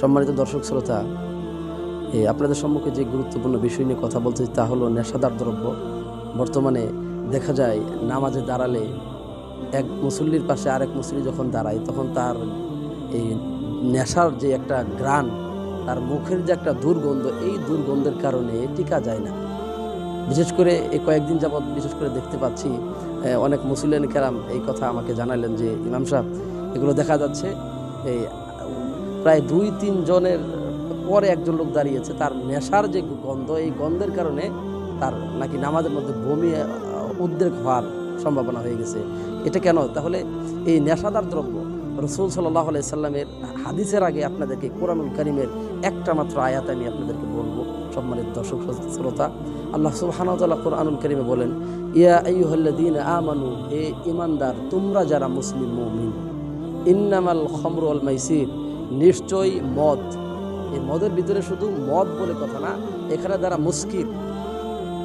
সম্মানিত দর্শক শ্রোতা আপনাদের সম্মুখে যে গুরুত্বপূর্ণ বিষয় নিয়ে কথা বলতে তা হলো নেশাদার দ্রব্য। বর্তমানে দেখা যায় নামাজে দাঁড়ালে এক মুসল্লির পাশে আরেক মুসল্লি যখন দাঁড়ায়, তখন তার এই নেশার যে একটা গ্রান তার মুখের যে একটা দুর্গন্ধ, এই দুর্গন্ধের কারণে টিকা যায় না। বিশেষ করে এই কয়েকদিন যাবৎ বিশেষ করে দেখতে পাচ্ছি অনেক মুসলিম কেরাম এই কথা আমাকে জানালেন যে, ইমাম সাহেব, এগুলো দেখা যাচ্ছে এই প্রায় দুই, তিন জনের পরে একজন লোক দাঁড়িয়েছে। তার নেশার যে গন্ধ, এই গন্ধের কারণে তার নাকি নামাজের মধ্যে বমি উদ্রেক হওয়ার সম্ভাবনা হয়ে গেছে। এটা কেন? তাহলে এই নেশাদার দ্রব্য, রসুল সাল্লাহ সাল্লামের হাদিসের আগে আপনাদেরকে কোরআনুল করিমের একটা মাত্র আয়াত আমি আপনাদেরকে বলব, সম্মানিত দর্শক, শ্রোতা। আল্লাহ সুবহানাহু কোরআনুল করিমে বলেন, ইয়া আইয়ুহাল্লাযীন আমানু, হে ইমানদার তোমরা যারা মুসলিম মুমিন, ইন্নামাল খমর আল মাইসির নিশ্চয়ই মদ। এই মদের ভিতরে শুধু মদ বলে কথা না, এখানে যারা মুস্কির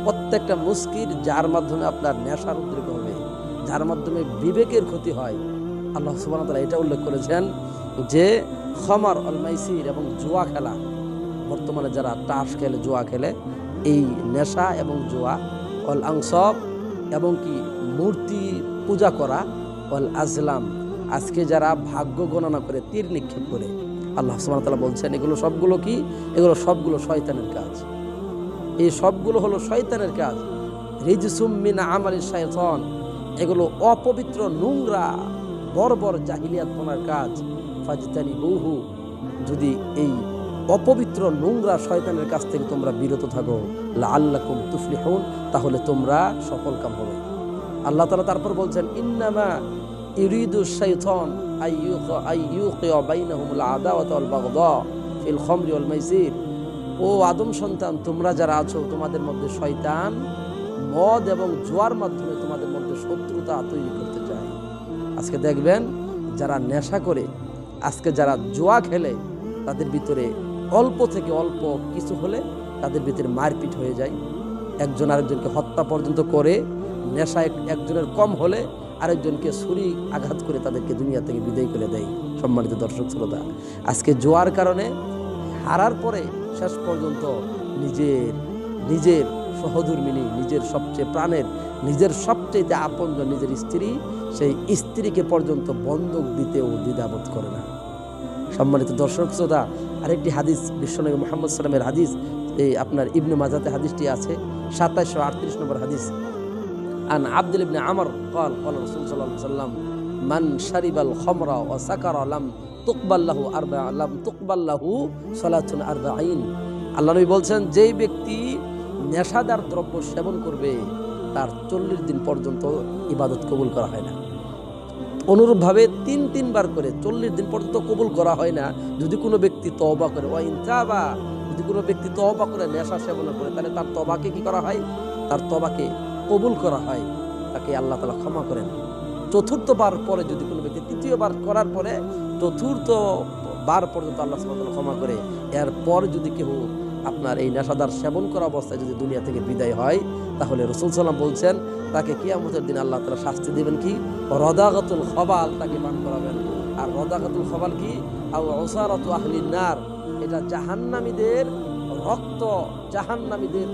প্রত্যেকটা মুস্কির যার মাধ্যমে আপনার নেশার উদ্রেক হবে যার মাধ্যমে বিবেকের ক্ষতি হয়। আল্লাহ সুবাহ এটা উল্লেখ করেছেন যে, খমার অলমাইসির এবং জুয়া খেলা, বর্তমানে যারা তাস খেলে, জুয়া খেলে, এই নেশা এবং জুয়া অল আংসব এবং কি মূর্তি পূজা করা অল আজলাম আজকে যারা ভাগ্য গণনা করে তীর নিক্ষেপ করে, আল্লাহ সুবহানাহু বলছেন, এগুলো সবগুলো কি? এগুলো সবগুলো শয়তানের কাজ। এই সবগুলো হলো শয়তানের কাজ। রিজসুম মিন আমালি শাইতান। এগুলো অপবিত্র, নোংরা, বর্বর জাহিলিয়াতপনার কাজ। ফাজতানি বহু যদি এই অপবিত্র, নোংরা শয়তানের কাছ থেকে তোমরা বিরত থাকো, লাআল্লাকুম তুফলিহুন, তাহলে তোমরা সফলকাম হবে। আল্লাহ তালা তারপর বলছেন, ইন্নামা ফিল ও আদম সন্তান, তোমরা যারা আছো, তোমাদের মধ্যে শয়তান মদ এবং জোয়ার মাধ্যমে তোমাদের মধ্যে শত্রুতা তৈরি করতে চায়। আজকে দেখবেন যারা নেশা করে, আজকে যারা জোয়া খেলে, তাদের ভিতরে অল্প থেকে অল্প কিছু হলে তাদের ভিতরে মারপিট হয়ে যায়। একজন আরেকজনকে হত্যা পর্যন্ত করে, নেশা একজনের কম হলে আরেকজনকে ছুরি আঘাত করে তাদেরকে দুনিয়া থেকে বিদায় করে দেয় সম্মানিত দর্শক শ্রোতা। আজকে জোয়ার কারণে হারার পরে শেষ পর্যন্ত নিজের নিজের সহধর্মিনী, নিজের সবচেয়ে প্রাণের, নিজের সবচেয়ে যে আপনজন নিজের স্ত্রী, সেই স্ত্রীকে পর্যন্ত বন্ধক দিতেও দ্বিধাবোধ করে না। সম্মানিত দর্শক শ্রোতা, আরেকটি হাদিস বিশ্বনবী মোহাম্মদ সাল্লামের হাদিস, এই আপনার ইবনে মাজাতে হাদিসটি আছে, সাতাইশশো আটত্রিশ নম্বর হাদিস। আন আব্দুল ইবনে আমর قال قال رسول صلى الله عليه وسلم من شرب الخمر وسكر لم تقبل له أربع لم تقبل له صلاة أربعين আল্লাহ নবী বলছেন যেই ব্যক্তি নেশাদার দ্রব্য সেবন করবে তার চল্লিশ দিন পর্যন্ত ইবাদত কবুল করা হয় না অনুরূপভাবে তিন তিনবার করে চল্লিশ দিন পর্যন্ত কবুল করা হয় না যদি কোনো ব্যক্তি তওবা করে ওয়া ইনতাবা যদি কোনো ব্যক্তি তওবা করে নেশা সেবন করে তাহলে তার তবাকে কি করা হয় তার তবাকে কবুল করা হয়, তাকে আল্লাহ তালা ক্ষমা করেন। চতুর্থবার পরে যদি কোনো ব্যক্তি তৃতীয়বার করার পরে চতুর্থ বার পর্যন্ত আল্লাহ ওয়া ক্ষমা করে, এরপর যদি কেউ আপনার এই নেশাদার সেবন করা অবস্থায় যদি দুনিয়া থেকে বিদায় হয়, তাহলে রসুল সাল্লাম বলছেন, তাকে কিয়ামতের দিন আল্লাহ তালা শাস্তি দেবেন কি? রদাগতুল খবাল তাকে পান করাবেন। আর রদাগতুল খবাল কি? নার। এটা জাহান্নামীদের রক্ত, জাহান্নামীদের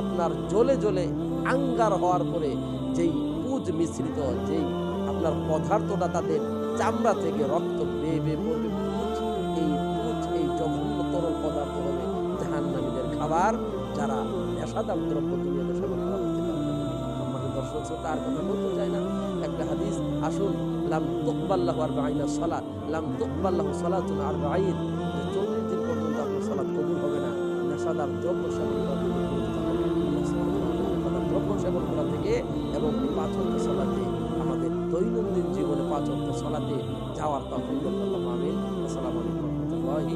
আপনার জ্বলে জ্বলে আঙ্গার হওয়ার পরে যেই পুজ মিশ্রিত, যেই আপনার পদার্থটা তাদের চামড়া থেকে রক্ত বেয়ে বেয়ে পড়বে এই পুজ, এই জঘন্য তরল পদার্থ হবে জাহান্নামীদের খাবার, যারা নেশাদার দ্রব্য দুনিয়াতে সেবন করা করতে পারবে দর্শক শ্রোতা, আর কথা বলতে চায় না। একটা হাদিস, আসুন, লাম তুকবাল্লাহু আরবাঈনা সালাত লাম তুকবাল্লাহু সালাতুন আরবাঈন, যে চল্লিশ দিন পর্যন্ত আপনার সালাত কবুল হবে না নেশাদার দ্রব্য সেবন করা থাকে এবং এই পাঁচক্ত সলাতে, আমাদের দৈনন্দিন জীবনে পাঁচক্ত সলাতে যাওয়ার তখন পাবেন আসসালামু আলাইকুম রহমতুল্লাহি